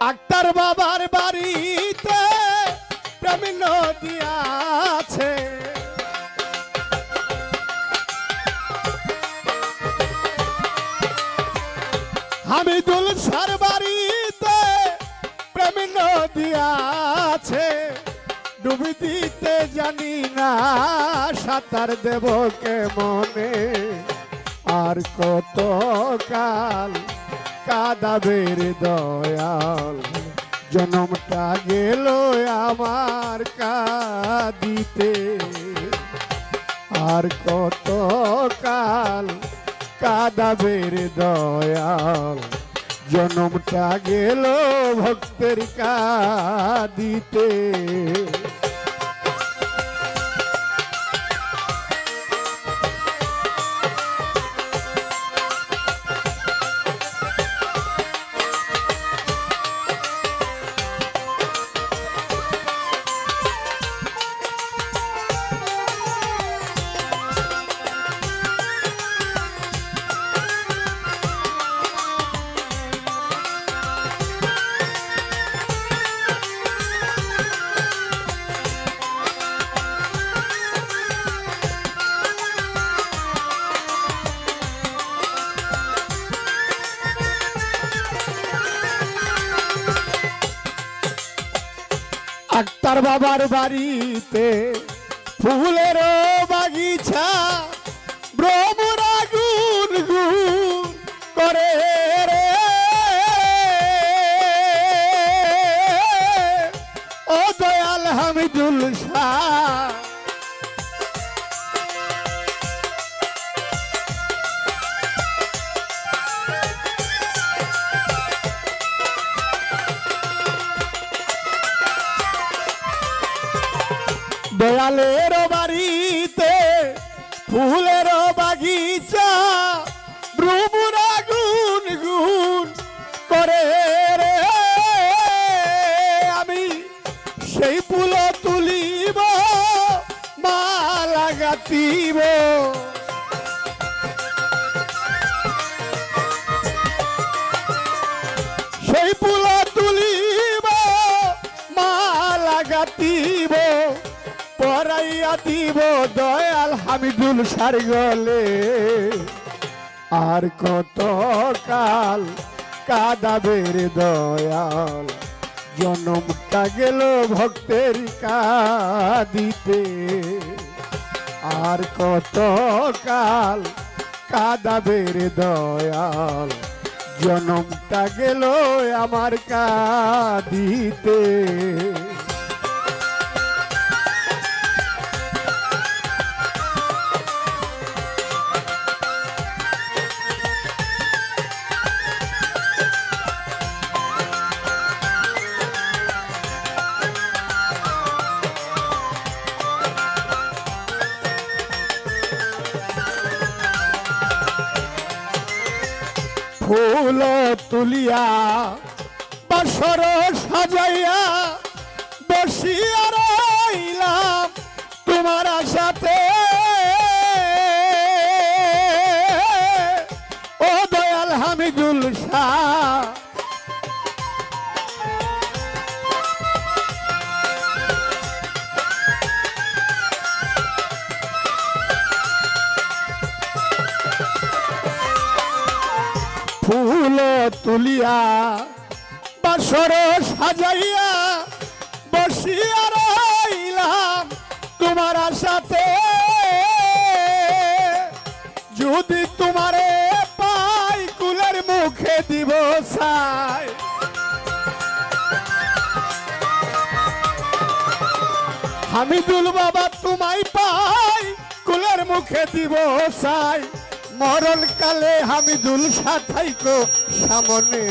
আক্তার বাবার বাড়িতে প্রেমী নদী আছে। হামিদুল সার বাড়িতে প্রেমী নদী আছে। ডুবি দিতে জানি না সাঁতার দেব কে মনে আর কত কাল কাদাবের দয়াল। জনমটা গেল আমার কাদিতে। আর কত কাল কাদাবের দয়াল। জনমটা গেল ভক্তের কাদিতে। আক্তার বাবার বাড়িতে ফুলের বাগিচা দয়ালের বাড়িতে, ফুলের বাগিচা, ভ্রমরা গুন গুন করে রে। আমি সেই ফুল তুলিব মা গাতিব পরাইয়া দিব দয়াল, হামিদুল সার গলে আর কত কাল কাদাবের দয়াল, জনমটা গেল ভক্তের কাদিতে। আর কত কাল কাদাবের দয়াল, জনমটা গেল আমার কাদিতে। ফুল তুলিয়া বাসর সাজাইয়া তুলিয়া বাসর সাজাইয়া বসিয়া রইলাম তোমার সাথে যদি তোমারে পাই কুলের মুখে দিব সাই হামিদুল বাবা তোমায় পাই কুলের মুখে দিব সাই মরণ কালে হামিদুল সাথাইকো সামনে।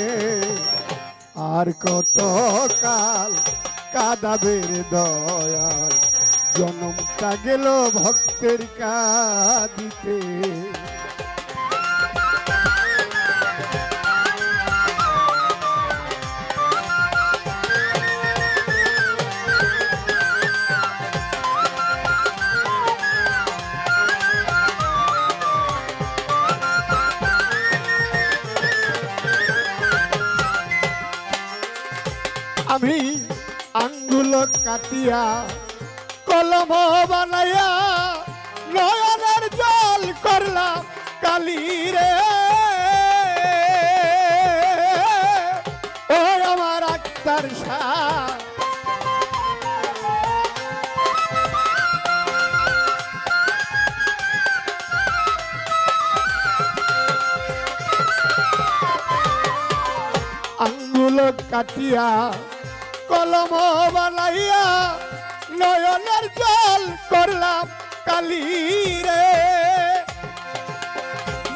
আর কত কাল কাদাবের দয়াল জনমটা গেল ভক্তের কাদিতে। আমি আঙ্গুল কাটিয়া, কলম বানাইয়া নয়নের জল করলাম কালি রে। ও আমার আক্তার আঙ্গুল কাটিয়া কলম বানাইয়া নয়নের জল করলাম কালি রে।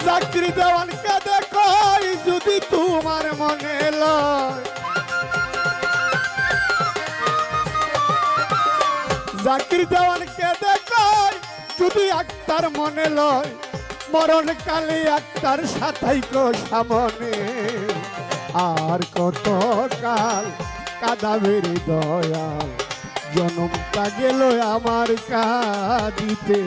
চাকরি দেওয়ানকে দেখো যদি তোমার মনে লয়। জাকির দেওয়ানকে দেখো যদি আক্তার মনে লয়, মরণ কালে আক্তার সাথাইকো সামনে। আর কত কাল কাদাবের দয়াল। জনমটা গেল আমার কাঁদিতে।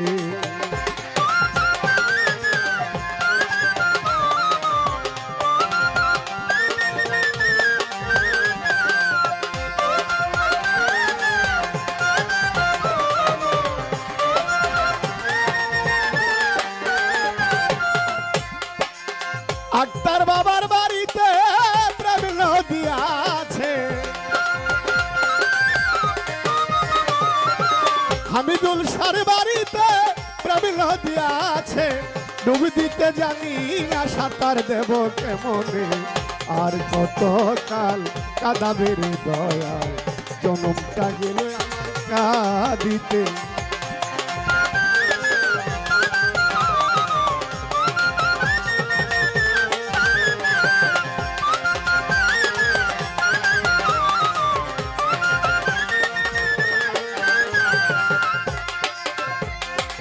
নদী আছে, ডুব দিতে জানি না সাঁতার দেব কেমনে? আর কত কাল কাদাবের দয়াল, জনমটা গেলে কাঁদিতে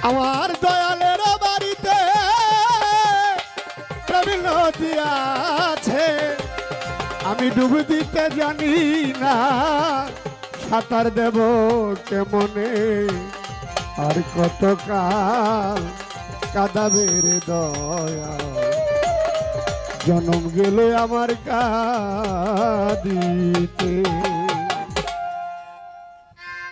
আমার দয়ালের বাড়িতে প্রবীণ আছে। আমি ডুব দিতে জানি না, সাঁতার দেব কেমনে? আর কত কাল কাদাবের দয়া জনম গেল আমার কাদিতে।